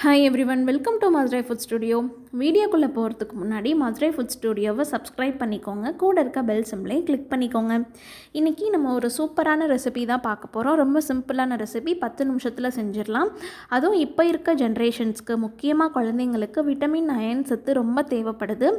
Hi everyone welcome to Madurai food studio வீடியோக்குள்ளே போகிறதுக்கு முன்னாடி மதுரை ஃபுட் ஸ்டுடியோவை சப்ஸ்கிரைப் பண்ணிக்கோங்க. கூட இருக்க பெல் சிம்லையும் கிளிக் பண்ணிக்கோங்க. இன்றைக்கி நம்ம ஒரு சூப்பரான ரெசிபி தான் பார்க்க போகிறோம் ரொம்ப சிம்பிளான ரெசிபி பத்து நிமிஷத்தில் செஞ்சிடலாம். அதுவும் இப்போ இருக்க ஜென்ரேஷன்ஸ்க்கு முக்கியமாக குழந்தைங்களுக்கு விட்டமின் அயன் சத்து ரொம்ப தேவைப்படுது.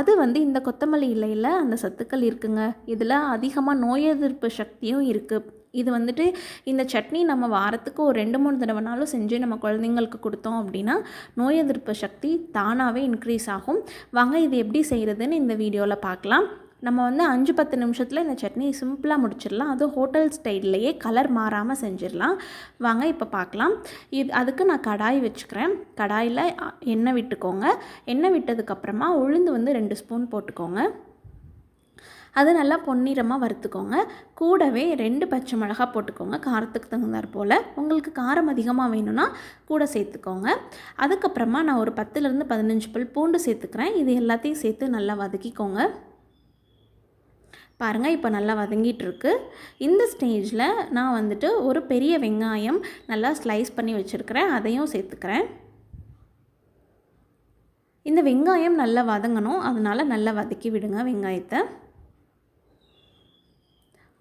அது வந்து இந்த கொத்தமல்லி இலையில் அந்த சத்துக்கள் இருக்குங்க. இதில் அதிகமாக நோய் எதிர்ப்பு சக்தியும் இருக்குது இது வந்துட்டு இந்த சட்னி நம்ம வாரத்துக்கு ஒரு ரெண்டு மூணு தடவைனாலும் செஞ்சு நம்ம குழந்தைங்களுக்கு கொடுத்தோம் அப்படின்னா நோய் எதிர்ப்பு சக்தி தானாகவே இன்க்ரீஸ் ஆகும். வாங்க இது எப்படி செய்கிறதுன்னு இந்த வீடியோவில் பார்க்கலாம். நம்ம வந்து அஞ்சு பத்து நிமிஷத்தில் இந்த சட்னி சிம்பிளாக முடிச்சிடலாம். அதுவும் ஹோட்டல் ஸ்டைல்லையே கலர் மாறாமல் செஞ்சிடலாம். வாங்க இப்போ பார்க்கலாம். இது அதுக்கு நான் கடாய் வச்சுக்கிறேன். கடாயில் எண்ணெய் விட்டுக்கோங்க. எண்ணெய் விட்டதுக்கப்புறமா உளுந்து வந்து ரெண்டு ஸ்பூன் போட்டுக்கோங்க. அது நல்லா பொன்னிறமாக வறுத்துக்கோங்க. கூடவே ரெண்டு பச்சை மிளகா போட்டுக்கோங்க காரத்துக்கு தகுந்தாற் போல். உங்களுக்கு காரம் அதிகமாக வேணும்னா கூட சேர்த்துக்கோங்க. அதுக்கப்புறமா நான் ஒரு பத்துலேருந்து பதினஞ்சு பல் பூண்டு சேர்த்துக்கிறேன். இது எல்லாத்தையும் சேர்த்து நல்லா வதக்கிக்கோங்க. பாருங்கள் இப்போ நல்லா வதங்கிட்டுருக்கு. இந்த ஸ்டேஜில் நான் வந்துட்டு ஒரு பெரிய வெங்காயம் நல்லா ஸ்லைஸ் பண்ணி வச்சுருக்கிறேன். அதையும் சேர்த்துக்கிறேன். இந்த வெங்காயம் நல்லா வதங்கணும். அதனால் நல்லா வதக்கி விடுங்க வெங்காயத்தை.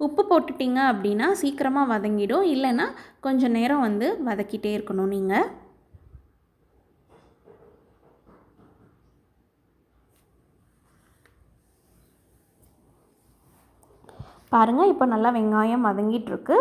உப்பு போட்டுட்டிங்க அப்படின்னா சீக்கிரமாக வதங்கிடும். இல்லைன்னா கொஞ்சம் நேரம் வந்து வதக்கிட்டே இருக்கணும் நீங்கள் பாருங்கள் இப்போ நல்லா வெங்காயம் வதங்கிட்டுருக்கு.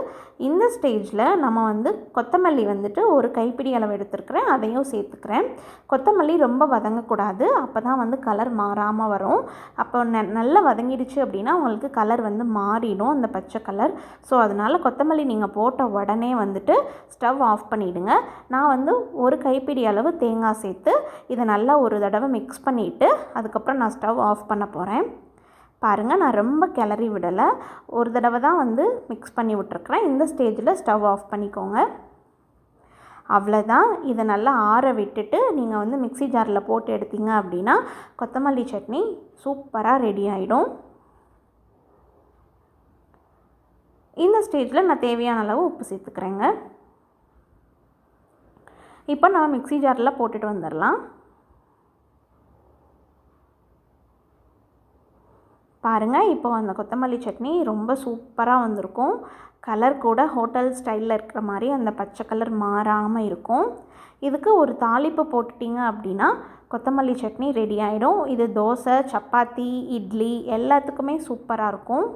இந்த ஸ்டேஜில் நம்ம வந்து கொத்தமல்லி வந்துட்டு ஒரு கைப்பிடி அளவு எடுத்துருக்குறேன் அதையும் சேர்த்துக்கிறேன். கொத்தமல்லி ரொம்ப வதங்கக்கூடாது அப்போ தான் வந்து கலர் மாறாமல் வரும். அப்போ ந நல்லா வதங்கிடுச்சு அப்படின்னா உங்களுக்கு கலர் வந்து மாறிடும் அந்த பச்சை கலர் ஸோ அதனால் கொத்தமல்லி நீங்கள் போட்ட உடனே வந்துட்டு ஸ்டவ் ஆஃப் பண்ணிவிடுங்க நான் வந்து ஒரு கைப்பிடி அளவு தேங்காய் சேர்த்து இதை நல்லா ஒரு தடவை மிக்ஸ் பண்ணிவிட்டு அதுக்கப்புறம் நான் ஸ்டவ் ஆஃப் பண்ண போகிறேன் பாருங்கள் நான் ரொம்ப கிளறி விடலை. ஒரு தடவை தான் வந்து மிக்ஸ் பண்ணி விட்டுருக்குறேன். இந்த ஸ்டேஜில் ஸ்டவ் ஆஃப் பண்ணிக்கோங்க. அவ்வளோதான் இதை நல்லா ஆற விட்டுட்டு நீங்கள் வந்து மிக்சி ஜாரில் போட்டு எடுத்தீங்க அப்படின்னா கொத்தமல்லி சட்னி சூப்பராக ரெடி ஆகிடும் இந்த ஸ்டேஜில் நான் தேவையான அளவு உப்பு சேர்த்துக்கிறேங்க. இப்போ நம்ம மிக்சி ஜாரில் போட்டுட்டு வந்துடலாம். பாருங்கள் இப்போ அந்த கொத்தமல்லி சட்னி ரொம்ப சூப்பராக வந்திருக்கும். கலர் கூட ஹோட்டல் ஸ்டைலில் இருக்கிற மாதிரி அந்த பச்சை கலர் மாறாமல் இருக்கும். இதுக்கு ஒரு தாளிப்பு போட்டுட்டிங்க அப்படின்னா கொத்தமல்லி சட்னி ரெடி ஆகிடும் இது தோசை சப்பாத்தி இட்லி எல்லாத்துக்குமே சூப்பராக இருக்கும்.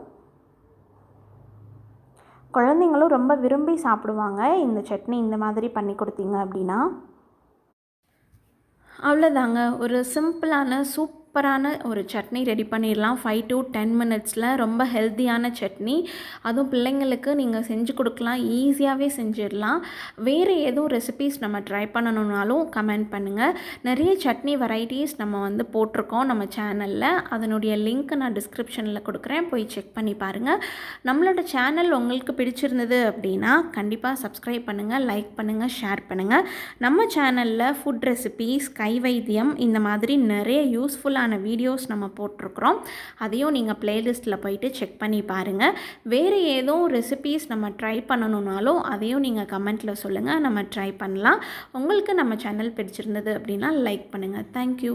குழந்தைங்களும் ரொம்ப விரும்பி சாப்பிடுவாங்க இந்த சட்னி இந்த மாதிரி பண்ணி கொடுத்தீங்க அப்படின்னா. அவ்வளோதாங்க ஒரு சிம்பிளான சூப் சூப்பரான ஒரு சட்னி ரெடி பண்ணிடலாம். ஃபைவ் டு டென் மினிட்ஸில் ரொம்ப ஹெல்த்தியான சட்னி. அதுவும் பிள்ளைங்களுக்கு நீங்கள் செஞ்சு கொடுக்கலாம். ஈஸியாகவே செஞ்சிடலாம். வேறு எதுவும் ரெசிபீஸ் நம்ம ட்ரை பண்ணணுன்னாலும் கமெண்ட் பண்ணுங்கள் நிறைய சட்னி வெரைட்டிஸ் நம்ம வந்து போட்டிருக்கோம் நம்ம சேனலில் அதனுடைய லிங்க் நான் டிஸ்கிரிப்ஷனில் கொடுக்குறேன். போய் செக் பண்ணி பாருங்கள் நம்மளோட சேனல் உங்களுக்கு பிடிச்சிருந்தது அப்படின்னா கண்டிப்பாக சப்ஸ்கிரைப் பண்ணுங்கள் லைக் பண்ணுங்கள் ஷேர் பண்ணுங்கள் நம்ம சேனலில் ஃபுட் ரெசிபீஸ் கை வைத்தியம் இந்த மாதிரி நிறைய யூஸ்ஃபுல்லாக யூஸ்ஃபுல்லான வீடியோஸ் நம்ம போட்டிருக்கிறோம். அதையும் நீங்கள் ப்ளேலிஸ்ட்டில் போயிட்டு செக் பண்ணி பாருங்கள் வேறு ஏதோ ரெசிபீஸ் நம்ம ட்ரை பண்ணணுன்னாலும் அதையும் நீங்கள் கமெண்ட்டில் சொல்லுங்கள் நம்ம ட்ரை பண்ணலாம். உங்களுக்கு நம்ம சேனல் பிடிச்சிருந்தது அப்படின்னா லைக் பண்ணுங்கள் தேங்க்யூ